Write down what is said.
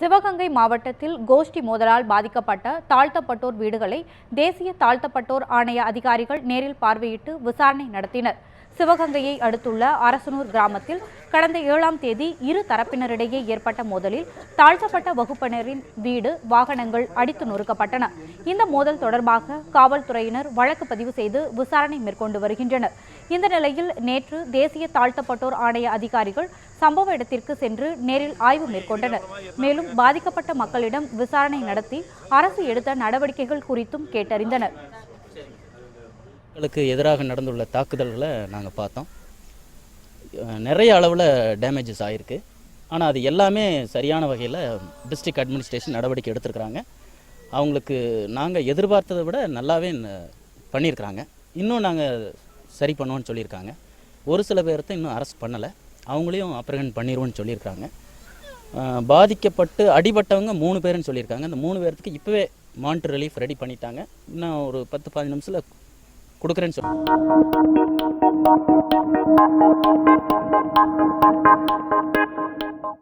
சிவகங்கை மாவட்டத்தில் கோஷ்டி மோதலால் பாதிக்கப்பட்ட தாழ்த்தப்பட்டோர் வீடுகளை தேசிய தாழ்த்தப்பட்டோர் ஆணைய அதிகாரிகள் நேரில் பார்வையிட்டு விசாரணை நடத்தினர். சிவகங்கையை அடுத்துள்ள அரசனூர் கிராமத்தில் கடந்த ஏழாம் தேதி இரு தரப்பினரிடையே ஏற்பட்ட மோதலில் தாழ்த்தப்பட்ட வகுப்பினரின் வீடு வாகனங்கள் அடித்து நொறுக்கப்பட்டன. இந்த மோதல் தொடர்பாக காவல்துறையினர் வழக்கு பதிவு செய்து விசாரணை மேற்கொண்டு வருகின்றனர். இந்த நிலையில் நேற்று தேசிய தாழ்த்தப்பட்டோர் ஆணைய அதிகாரிகள் சம்பவ இடத்திற்கு சென்று நேரில் ஆய்வு மேற்கொண்டனர். மேலும் பாதிக்கப்பட்ட மக்களிடம் விசாரணை நடத்தி அரசு எடுத்த நடவடிக்கைகள் குறித்தும் கேட்டறிந்தனர். மக்களுக்கு எதிராக நடந்துள்ள தாக்குதல்களை நாங்கள் பார்த்தோம். நிறைய அளவில் டேமேஜஸ் ஆகிருக்கு ஆனால் அது எல்லாமே சரியான வகையில் டிஸ்ட்ரிக்ட் அட்மினிஸ்ட்ரேஷன் நடவடிக்கை எடுத்திருக்கிறாங்க. அவங்களுக்கு நாங்கள் எதிர்பார்த்ததை விட நல்லாவே பண்ணியிருக்கிறாங்க. இன்னும் நாங்கள் சரி பண்ணுவோன்னு சொல்லியிருக்காங்க. ஒரு சில பேர்த்த இன்னும் அரெஸ்ட் பண்ணலை. அவங்களையும் அப்ரகன் பண்ணிடுவோம்னு சொல்லியிருக்காங்க பாதிக்கப்பட்டு அடிபட்டவங்க மூணு பேருன்னு சொல்லியிருக்காங்க. அந்த மூணு பேர்த்துக்கு இப்போவே மானிட்டர் ரிலீஃப் ரெடி பண்ணிட்டாங்க. இன்னும் ஒரு பத்து பதினஞ்சு நிமிஷத்தில் கொடுக்குறேன்னு சொல்லி.